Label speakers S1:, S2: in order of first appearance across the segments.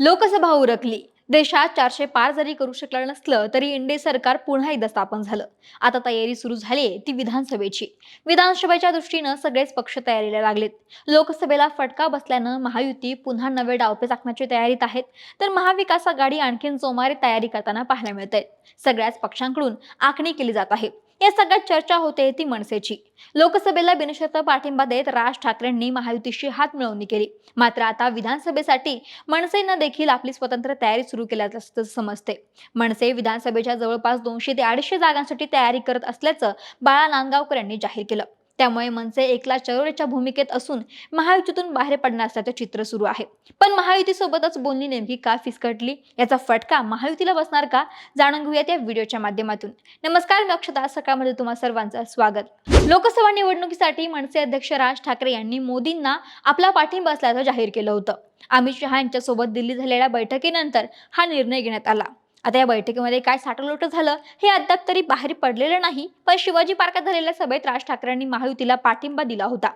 S1: लोकसभा उरकली. देशात चारशे पार जरी करू शकलं नसलं तरी इंडे सरकार पुन्हा एकदा स्थापन झालं. आता तयारी सुरू झाली ती विधानसभेची. विधानसभेच्या दृष्टीनं सगळेच पक्ष तयारीला लागलेत. लोकसभेला फटका बसल्यानं महायुती पुन्हा नवे डावपे टाकण्याची तयारीत आहेत. तर महाविकास आघाडी आणखीन जोमारे तयारी करताना पाहायला मिळत सगळ्याच पक्षांकडून आखणी केली जात आहे. या सगळ्यात चर्चा होते ती मनसेची. लोकसभेला बिनशर्त पाठिंबा देत राज ठाकरेंनी महायुतीशी हात मिळवणी केली. मात्र आता विधानसभेसाठी मनसेनं देखील आपली स्वतंत्र तयारी सुरू केल्याचं समजते. मनसे विधानसभेच्या जवळपास दोनशे ते अडीचशे जागांसाठी तयारी करत असल्याचं बाळा नांदगावकर यांनी जाहीर केलं. त्यामुळे मनसे एकला चरोरीच्या भूमिकेत असून महायुतीतून बाहेर पडणार असल्याचं चित्र सुरू आहे. पण महायुतीसोबतच बोलणी नेमकी का फिसकटली? याचा फटका महायुतीला बसणार का? जाणून घेऊयात या व्हिडिओच्या माध्यमातून. नमस्कार मी अक्षता. सकाळमध्ये तुम्हा सर्वांचं स्वागत. लोकसभा निवडणुकीसाठी मनसे अध्यक्ष राज ठाकरे यांनी मोदींना आपला पाठिंबा असल्याचं जाहीर केलं होतं. अमित शहा यांच्यासोबत दिल्ली झालेल्या बैठकीनंतर हा निर्णय घेण्यात आला. आता या बैठकीमध्ये काय साठलोट झालं हे अद्याप तरी बाहेर पडलेलं नाही. पण शिवाजी पार्कात झालेल्या सभेत राज ठाकरेंनी महायुतीला पाठिंबा दिला होता.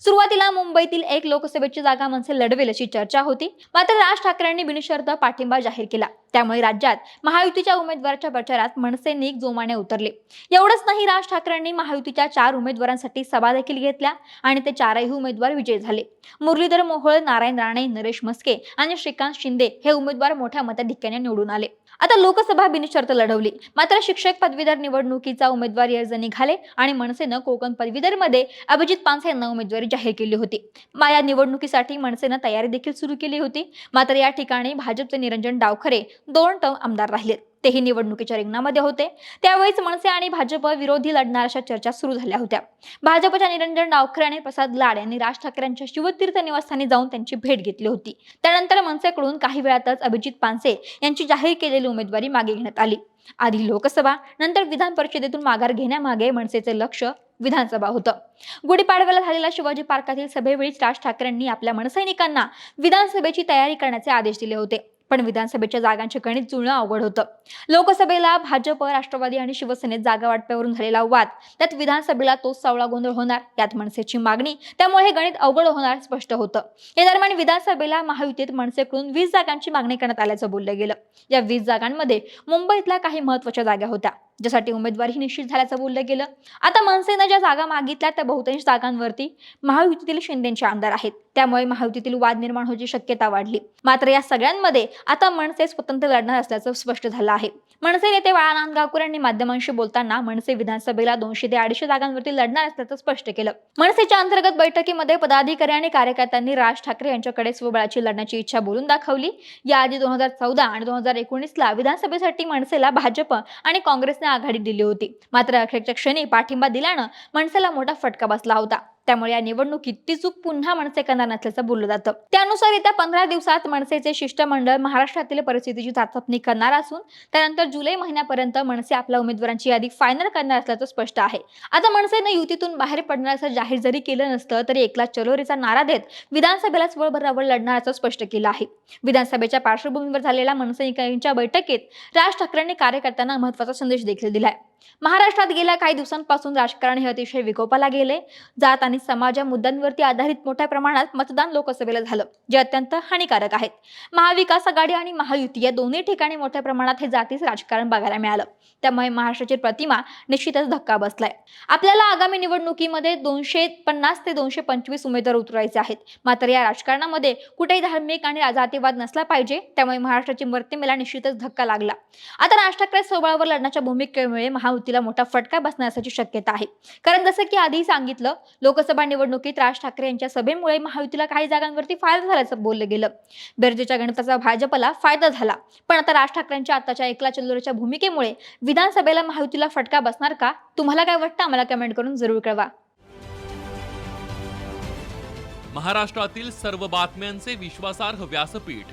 S1: सुरुवातीला मुंबईतील एक लोकसभेची जागा मनसे लढवेल अशी चर्चा होती. मात्र राज ठाकरेंनी बिनशर्त पाठिंबा जाहीर केला. त्यामुळे राज्यात महायुतीच्या उमेदवाराच्या प्रचारात मनसे जोमाने उतरले. एवढंच नाही राज ठाकरेंनी महायुतीच्या चार उमेदवारांसाठी सभा देखील घेतल्या आणि ते चारही उमेदवार विजयी झाले. मुरलीधर मोहोळ नारायण राणे नरेश मस्के आणि श्रीकांत शिंदे हे उमेदवार मोठ्या मताधिक्याने निवडून आले. आता लोकसभा बिनशर्त लढवली. मात्र शिक्षक पदवीधर निवडणुकीचा उमेदवारी अर्ज निघाले आणि मनसेनं कोकण पदवीधरमध्ये अभिजित पानसे यांना उमेदवारी जाहीर केली होती. या निवडणुकीसाठी मनसेनं तयारी देखील सुरू केली होती. मात्र या ठिकाणी भाजपचे निरंजन डावखरे दोन टर्म आमदार राहिलेत. तेही निवडणुकीच्या रिंगणामध्ये होते. त्यावेळीच मनसे आणि भाजप विरोधी लढणार अशा चर्चा सुरू झाल्या होत्या. भाजपच्या निरंजन डावखरे आणि प्रसाद लाड यांनी राज ठाकरेंच्या शिवतीर्थ निवासस्थानी जाऊन त्यांची भेट घेतली होती. त्यानंतर मनसेकडून काही वेळातच अभिजित पानसे यांची जाहीर केलेली उमेदवारी मागे घेण्यात आली. आधी लोकसभा नंतर विधान परिषदेतून माघार घेण्यामागे मनसेचे लक्ष विधानसभा होतं. गुढीपाडव्याला झालेल्या शिवाजी पार्कातील सभेवेळीच राज ठाकरेंनी आपल्या मनसैनिकांना विधानसभेची तयारी करण्याचे आदेश दिले होते. पण विधानसभेच्या जागांचे गणित जुळणं अवघड होतं. लोकसभेला भाजप राष्ट्रवादी आणि शिवसेनेत जागा वाटप्यावरून झालेला वाद त्यात विधानसभेला तोच सावळा गोंधळ होणार यात मनसेची मागणी त्यामुळे हे गणित अवघड होणार स्पष्ट होतं. या दरम्यान विधानसभेला महायुतीत मनसेकडून वीस जागांची मागणी करण्यात आल्याचं बोललं गेलं. या वीस जागांमध्ये मुंबईतल्या काही महत्त्वाच्या जागा होत्या. ज्यासाठी उमेदवारही निश्चित झाल्याचं बोललं गेलं. आता मनसेनं ज्या जागा मागितल्या त्या बहुतांश जागांवरती महायुतीतील शिंदेचे आमदार आहेत. त्यामुळे महायुतीतील वाद निर्माण होण्याची शक्यता वाढली. मात्र या सगळ्यांमध्ये आता मनसे स्वतंत्र लढणार असल्याचं स्पष्ट झालं आहे. मनसे नेते बाळा नांदगावकर यांनी माध्यमांशी बोलताना मनसे विधानसभेला दोनशे ते अडीचशे जागांवरती लढणार असल्याचं स्पष्ट केलं. मनसेच्या अंतर्गत बैठकीमध्ये पदाधिकारी आणि कार्यकर्त्यांनी राज ठाकरे यांच्याकडे स्वबळाची लढण्याची इच्छा बोलून दाखवली. याआधी दोन हजार चौदा आणि दोन हजार एकोणीसला विधानसभेसाठी मनसेला भाजप आणि काँग्रेसने आघाडी दिली होती. मात्र अखेरच्या क्षणी पाठिंबा दिल्यानं मनसेला मोठा फटका बसला होता. त्यामुळे या निवडणुकीत ती चूक पुन्हा मनसे करणार नसल्याचं बोललं जातं. त्यानुसार येत्या पंधरा दिवसात मनसेचे शिष्टमंडळ महाराष्ट्रातील परिस्थितीची चाचपणी करणार असून त्यानंतर जुलै महिन्यापर्यंत मनसे आपल्या उमेदवारांची यादी फायनल करणार असल्याचं स्पष्ट आहे. आता मनसेनं युतीतून बाहेर पडणार असं जाहीर जरी केलं नसतं तरी एकला चलोरीचा नारा देत विधानसभेलाच वळभरावर लढणार असं स्पष्ट केलं आहे. विधानसभेच्या पार्श्वभूमीवर झालेल्या मनसैनिकांच्या बैठकीत राज ठाकरेंनी कार्यकर्त्यांना महत्त्वाचा संदेश देखील दिलाय. महाराष्ट्रात गेल्या काही दिवसांपासून राजकारण हे अतिशय विकोपाला गेले. जात आणि समाजा मुद्द्यांवरती आधारित मोठ्या प्रमाणात मतदान लोकसभेला झालं जे अत्यंत हानिकारक आहेत. महाविकास आघाडी आणि महायुती या दोन्ही ठिकाणी मोठ्या प्रमाणात हे जातीच राजकारण बघायला मिळालं. त्यामुळे महाराष्ट्राची प्रतिमा निश्चितच धक्का बसलाय. आपल्याला आगामी निवडणुकीमध्ये दोनशे पन्नास ते दोनशे पंचवीस उमेदवार उतरायचे आहेत. मात्र या राजकारणामध्ये कुठेही धार्मिक आणि जातीवाद नसला पाहिजे त्यामुळे महाराष्ट्राची प्रतिमेला निश्चितच धक्का लागला. आता राज ठाकरे सोबळावर लढण्याच्या भूमिकेमुळे महायुतीला मोठा फटका बसण्याची शक्यता आहे. कारण जसं की आधी सांगितलं लोकसभा निवडणुकीत राज ठाकरे यांच्या सभेमुळे महायुतीला काही जागांवरती फायदा झाल्याचं बोललं गेलं. बेरजेच्या गणिताचा भाजपला फायदा झाला. पण आता राज ठाकरेंच्या आताच्या एकला चल्लोरच्या भूमिकेमुळे विधानसभेला महायुतीला फटका बसणार का? तुम्हाला काय वाटतं? आम्हाला कमेंट करून जरूर कळवा.
S2: महाराष्ट्रातील सर्व बातम्यांचे विश्वासार्ह व्यासपीठ.